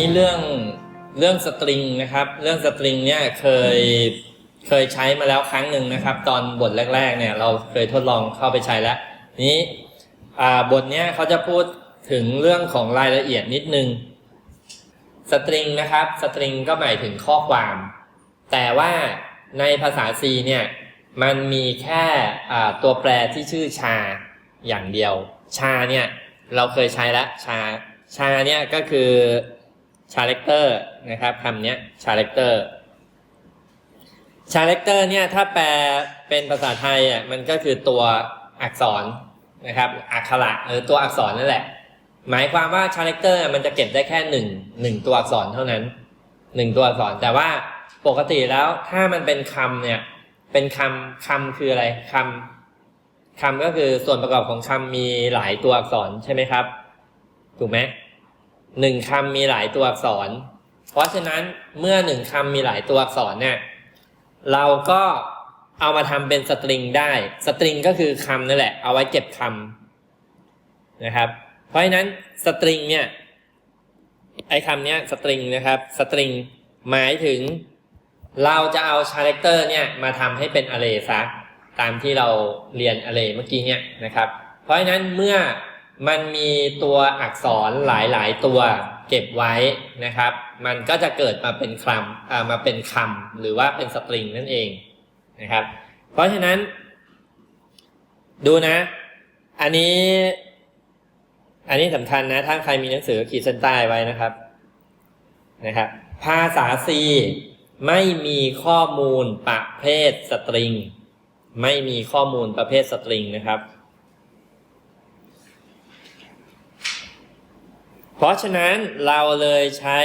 นี้เรื่องเรื่องสตริงนะครับ เรื่องสตริงเนี่ยเคยเคยใช้มาแล้วครั้งหนึ่งนะครับ ตอนบทแรก ๆ เนี่ย เราเคยทดลองเข้าไปใช้แล้ว นี้บทเนี้ยเขาจะพูดถึงเรื่องของรายละเอียดนิดนึงสตริงนะครับสตริงก็หมายถึงข้อความ แต่ว่าในภาษา C เนี่ยมันมีแค่ตัวแปรที่ชื่อชาอย่างเดียว ชาเนี่ยเราเคยใช้แล้วชาชาเนี่ยก็คือ ชาเลคเตอร์นะครับคำนี้ชาเลคเตอร์ชาเลคเตอร์เนี่ยถ้าแปลเป็นภาษาไทยอะมันก็คือตัวอักษรนะครับอักขระหรือตัวอักษรนั่นแหละ หมายความว่าชาเลคเตอร์มันจะเก็บได้แค่หนึ่งหนึ่งตัวอักษรเท่านั้นหนึ่งตัวอักษรแต่ว่าปกติแล้วถ้ามันเป็นคำเนี่ย เป็นคำคำคืออะไรคำคำก็คือส่วนประกอบของคำมีหลายตัวอักษรใช่ไหมครับ ถูกไหม หนึ่งคำมีหลายตัวอักษร เพราะฉะนั้นเมื่อหนึ่งคำมีหลายตัวอักษรเนี่ยเราก็เอามาทำเป็นสตริงได้ สตริงก็คือคำนั่นแหละ เอาไว้เก็บคำนะครับ เพราะฉะนั้นสตริงเนี่ยไอ้คำเนี้ยสตริงนะครับสตริงหมายถึง เราจะเอาชาแรคเตอร์เนี่ยมาทำให้เป็น array ซะตามที่เราเรียน array เมื่อกี้เนี่ยนะครับ เพราะฉะนั้นเมื่อ มันมีตัวอักษรหลายๆ ตัวเก็บไว้นะครับ มันก็จะเกิดมาเป็นคำมาเป็นคำหรือว่าเป็นสตริงนั่นเองนะครับ เพราะฉะนั้น ดูนะ อันนี้ อันนี้สำคัญนะถ้าใครมีหนังสือขีดเส้นใต้ไว้นะครับนะครับ ภาษา C ไม่มีข้อมูลประเภทสตริง ไม่มีข้อมูลประเภทสตริงนะครับ เพราะฉะนั้นเราเลยใช้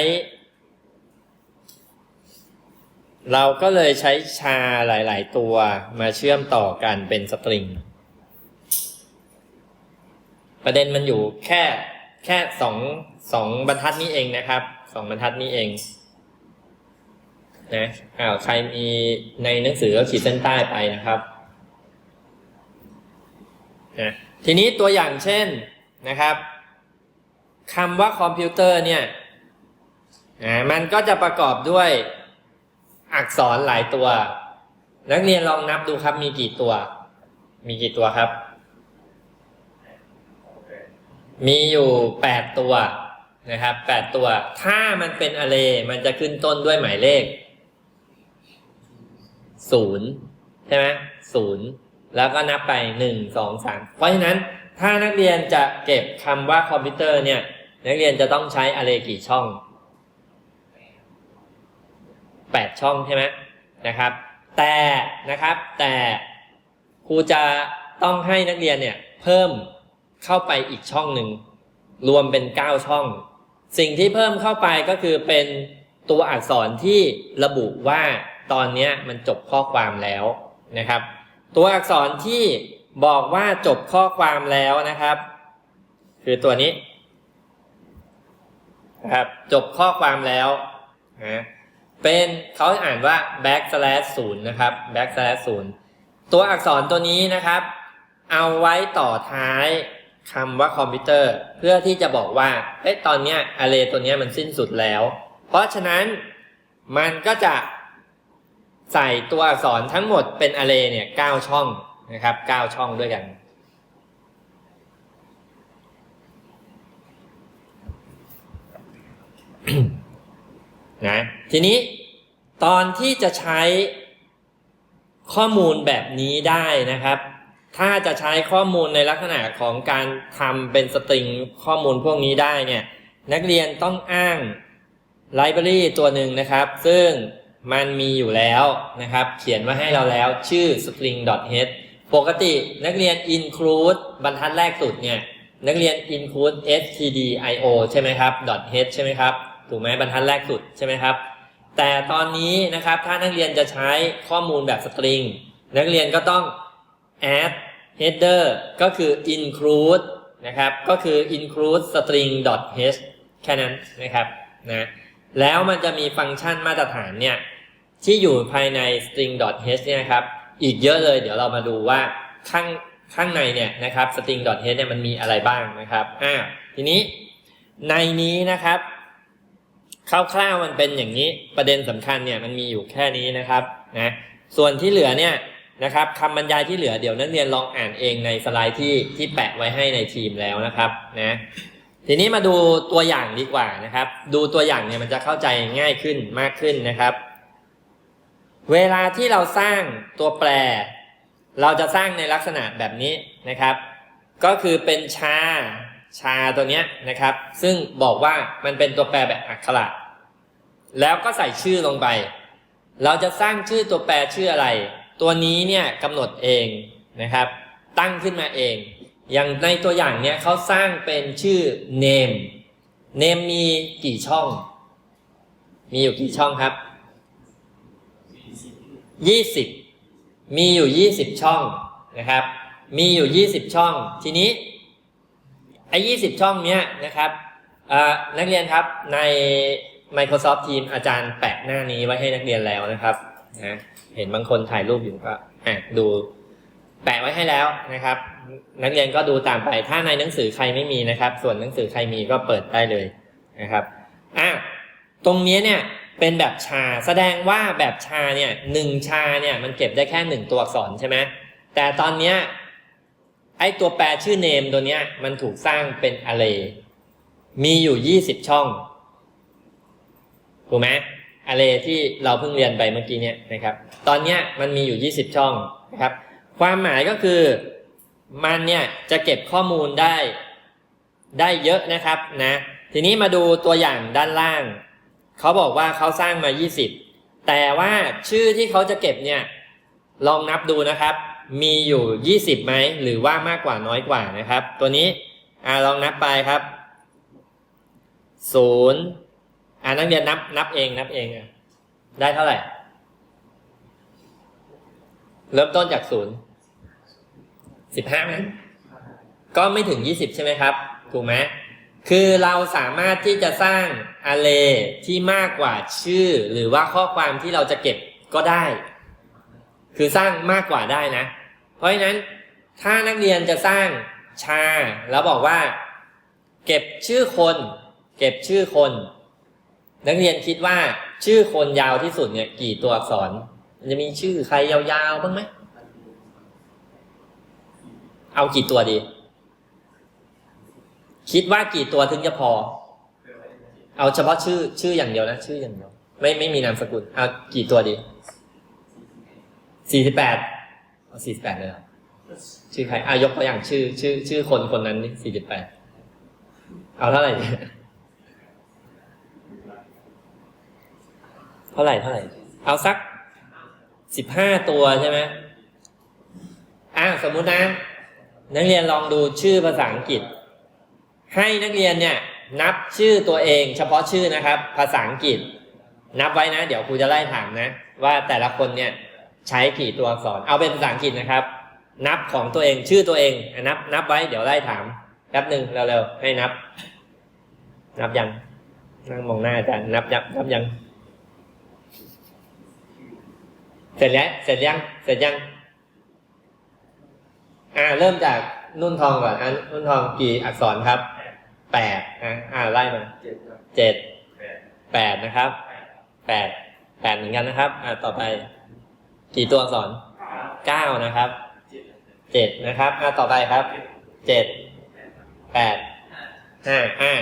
เราก็เลยใช้ชาหลาย ๆ ตัวมาเชื่อมต่อกันเป็นสตริง ประเด็นมันอยู่แค่แค่สองสองบรรทัดนี้เองนะครับสองบรรทัดนี้เองนะอ้าวใครมีในหนังสือก็ขีดเส้นใต้ไปนะครับนะทีนี้ตัวอย่างเช่นนะครับ คำว่าคอมพิวเตอร์เนี่ยมันก็จะประกอบด้วยอักษรหลายตัว นักเรียนลองนับดูครับ มีกี่ตัว มีกี่ตัวครับ มีอยู่แปดตัวนะครับแปดตัว ถ้ามันเป็นอ r เ a y มันจะขึ้นต้นด้วยหมายเลขศูนย์ใช่ไหมศูนย์แล้วก็นับไปหนึ่งสองสามเพราะฉะนั้น ถ้านักเรียนจะเก็บคำว่าคอมพิวเตอร์เนี่ย นักเรียนจะต้องใช้อ r เ a y กี่ช่องแปดช่องใช่ไหมนะครับ แต่นะครับแต่ครูจะต้องให้นักเรียนเนี่ยเพิ่มเข้าไปอีกช่องหนึ่งรวมเป็น9ช่อง สิ่งที่เพิ่มเข้าไปก็คือเป็นตัวอักษรที่ระบุว่าตอนนี้มันจบข้อความแล้วนะครับ ตัวอักษรที่ บอกว่าจบข้อความแล้วนะครับ คือตัวนี้ครับจบข้อความแล้วนะเป็นเขาอ่านว่า backslash ศูนย์นะครับ backslash ศูนย์ตัวอักษรตัวนี้นะครับ เอาไว้ต่อท้ายคำว่าคอมพิวเตอร์ เพื่อที่จะบอกว่าเอ้ตอนเนี้ยอาร์เรตัวเนี้ยมันสิ้นสุดแล้ว เพราะฉะนั้นมันก็จะใส่ตัวอักษรทั้งหมดเป็นอารเรเนี่ยเก้าช่อง นะครับเก้าช่องด้วยกัน นะทีนี้ตอนที่จะใช้ข้อมูลแบบนี้ได้นะครับ ถ้าจะใช้ข้อมูลในลักษณะของการทำเป็นสตริงข้อมูลพวกนี้ได้เนี่ย นักเรียนต้องอ้างไลบรารีตัวหนึ่งนะครับ ซึ่งมันมีอยู่แล้วนะครับ เขียนไว้ให้เราแล้วชื่อ string.h ปกตินักเรียน include บรรทัดแรกสุดเนี่ยนักเรียน include stdio ใช่ไหมครับ .h ใช่ไหมครับ ถูกไหมบรรทัดแรกสุดใช่ไหมครับ แต่ตอนนี้นะครับถ้านักเรียนจะใช้ข้อมูลแบบสตริงนักเรียนก็ต้อง add header ก็คือ include นะครับ ก็คือ include string h แค่นั้นนะครับนะแล้วมันจะมีฟังก์ชันมาตรฐานเนี่ยที่อยู่ภายใน string h เนี่ยครับ อีกเยอะเลย เดี๋ยวเรามาดูว่าข้างข้างในเนี่ยนะครับ string h เนี่ยมันมีอะไรบ้างนะครับอ่าทีนี้ในนี้นะครับคร่าวๆมันเป็นอย่างนี้ประเด็นสำคัญเนี่ยมันมีอยู่แค่นี้นะครับนะส่วนที่เหลือเนี่ยนะครับคำบรรยายที่เหลือเดี๋ยวนักเรียนลองอ่านเองในสไลด์ที่ที่แปะไว้ให้ในทีมแล้วนะครับนะทีนี้มาดูตัวอย่างดีกว่านะครับ ดูตัวอย่างเนี่ยมันจะเข้าใจง่ายขึ้นมากขึ้นนะครับ เวลาที่เราสร้างตัวแปร เราจะสร้างในลักษณะแบบนี้นะครับ ก็คือเป็นชา ชาตัวเนี้ยนะครับ ซึ่งบอกว่ามันเป็นตัวแปรแบบอักขระแล้วก็ใส่ชื่อลงไป เราจะสร้างชื่อตัวแปรชื่ออะไร ตัวนี้เนี่ยกำหนดเองนะครับ ตั้งขึ้นมาเอง อย่างในตัวอย่างเนี้ยเขาสร้างเป็นชื่อ name name มีกี่ช่อง มีอยู่กี่ช่องครับ ยี่สิบมีอยู่ยี่สิบช่องนะครับ มีอยู่ยี่สิบช่อง ทีนี้ไอ้ยี่สิบช่องเนี้ยนะครับนักเรียนครับใน Microsoft Teams อาจารย์แปะหน้านี้ไว้ให้นักเรียนแล้วนะครับนะเห็นบางคนถ่ายรูปอยู่ก็อะดูแปะไว้ให้แล้วนะครับ นักเรียนก็ดูตามไปถ้าในหนังสือใครไม่มีนะครับ ส่วนหนังสือใครมีก็เปิดได้เลยนะครับอะตรงนี้เนี่ย เป็นแบบชา แสดงว่าแบบชาเนี่ยหนึ่งชาเนี่ยมันเก็บได้แค่หนึ่งตัวอักษรใช่ไหมแต่ตอนเนี้ยไอตัวแปรชื่อ name ตัวเนี้ยมันถูกสร้างเป็น array มีอยู่ยี่สิบช่องถูกไหม array ที่เราเพิ่งเรียนไปเมื่อกี้เนี่ยนะครับ ตอนเนี้ยมันมีอยู่ยี่สิบช่องนะครับ ความหมายก็คือมันเนี่ยจะเก็บข้อมูลได้ได้เยอะนะครับนะ ทีนี้มาดูตัวอย่างด้านล่าง เขาบอกว่าเขาสร้างมา 20 แต่ว่าชื่อที่เขาจะเก็บเนี่ย ลองนับดูนะครับ มีอยู่ 20ไหมหรือว่ามากกว่าน้อยกว่านะครับ ตัวนี้อ่าลองนับไปครับศูนย์อ่านักเรียนนับนับเองนับเองอะได้เท่าไหร่ เริ่มต้นจากศูนย์สิบห้าไหมก็ไม่ถึงยี่สิบใช่ไหมครับ ถูกไหม คือเราสามารถที่จะสร้าง array ที่มากกว่าชื่อ หรือว่าข้อความที่เราจะเก็บก็ได้ คือสร้างมากกว่าได้นะ เพราะฉะนั้นถ้านักเรียนจะสร้างชา แล้วบอกว่า เก็บชื่อคน เก็บชื่อคน นักเรียนคิดว่าชื่อคนยาวที่สุดเนี่ย กี่ตัวอักษร มันจะมีชื่อใครยาวๆบ้างไหม เอากี่ตัวดี คิดว่ากี่ตัวถึงจะพอ เอาเฉพาะชื่อชื่ออย่างเดียวนะ ชื่ออย่างเดียว ไม่ไม่มีนามสกุลเอากี่ตัวดีสี่สิบแปดเอาสี่สิบแปดเลยชื่อใครอายกตัวอย่างชื่อ ชื่อ ชื่อคนคนนั้นนี่สี่สิบแปดเอาเท่าไหร่เท่าไหร่เท่าไหร่ เอาสักสิบห้าตัวใช่ไหมอ่าสมมุตินะ นักเรียนลองดูชื่อภาษาอังกฤษ ให้นักเรียนเนี่ยนับชื่อตัวเอง เฉพาะชื่อนะครับ ภาษาอังกฤษ นับไว้นะ เดี๋ยวครูจะไล่ถามนะ ว่าแต่ละคนเนี่ยใช้กี่ตัวอักษรเอาเป็นภาษาอังกฤษนะครับ นับของตัวเองชื่อตัวเองนับ นับไว้เดี๋ยวไล่ถามแป๊บหนึ่งเร็วๆให้นับ นับยังนั่งมองหน้าอาจารย์นับยังนับยัง เสร็จแล้วเสร็จยังเสร็จยังอ่าเริ่มจากนุ่นทองก่อนอ่านุ่นทองกี่อักษรครับ แปดอ่าอ่าไล่มาเจ็ดครับเจ็ดแปดแปดนะครับแปดแปดเหมือนกันนะครับ อ่าต่อไป กี่ตัวอักษรเก้านะครับเจ็ดเจ็ดนะครับ อ่าต่อไปครับเจ็ดแปดห้าห้า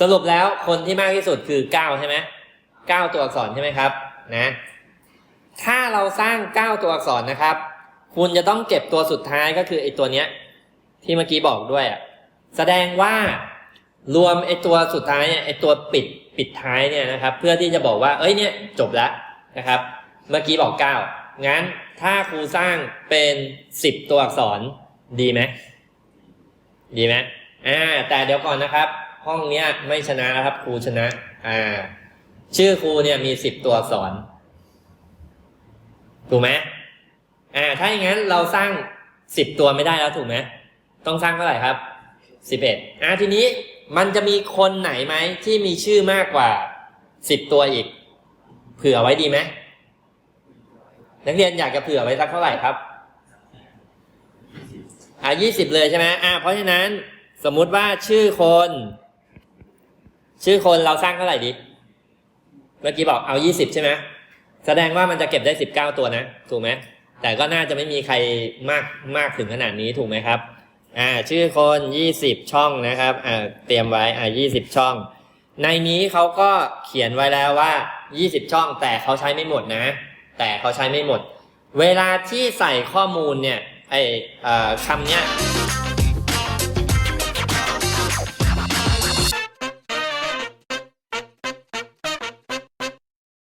สรุปแล้วคนที่มากที่สุดคือเก้าใช่ไหมเก้าตัวอักษรใช่ไหมครับ นะ ถ้าเราสร้างเก้าตัวอักษรนะครับ คุณจะต้องเก็บตัวสุดท้ายก็คือไอ้ตัวเนี้ย ที่เมื่อกี้บอกด้วยอะแสดงว่า รวมไอ้ตัวสุดท้ายเนี่ยไอ้ตัวปิดปิดท้ายเนี่ยนะครับ เพื่อที่จะบอกว่า เอ้ยเนี่ยจบแล้วนะครับ เมื่อกี้บอกเก้างั้นถ้าครูสร้างเป็นสิบตัวอักษรดีไหมดีไหมอ่า แต่เดี๋ยวก่อนนะครับ ห้องเนี้ยไม่ชนะนะครับ ครูชนะ อ่า ชื่อครูเนี่ยมีสิบตัวอักษรถูกไหมอ่า ถ้าอย่างนั้นเราสร้างสิบตัวไม่ได้แล้วถูกไหมต้องสร้างเท่าไหร่ครับสิบเอ็ดอ่าทีนี้ มันจะมีคนไหนไหมที่มีชื่อมากกว่าสิบตัวอีก เผื่อไว้ดีไหมนักเรียนอยากจะเผื่อไว้สักเท่าไหร่ครับอ่ายี่สิบเลยใช่ไหมอ่าเพราะฉะนั้นสมมุติว่าชื่อคน ชื่อคนเราสร้างเท่าไหร่ดี เมื่อกี้บอกเอา20ใช่ไหมแสดงว่ามันจะเก็บได้19ตัวนะ ถูกไหมแต่ก็น่าจะไม่มีใครมากมากถึงขนาดนี้ถูกไหมครับ อ่าชื่อคน20ช่องนะครับอ่าเตรียมไว้อ่า20ช่อง ในนี้เขาก็เขียนไว้แล้วว่า20ช่อง แต่เขาใช้ไม่หมดนะ แต่เขาใช้ไม่หมด เวลาที่ใส่ข้อมูลเนี่ยไออ่อคำเนี้ย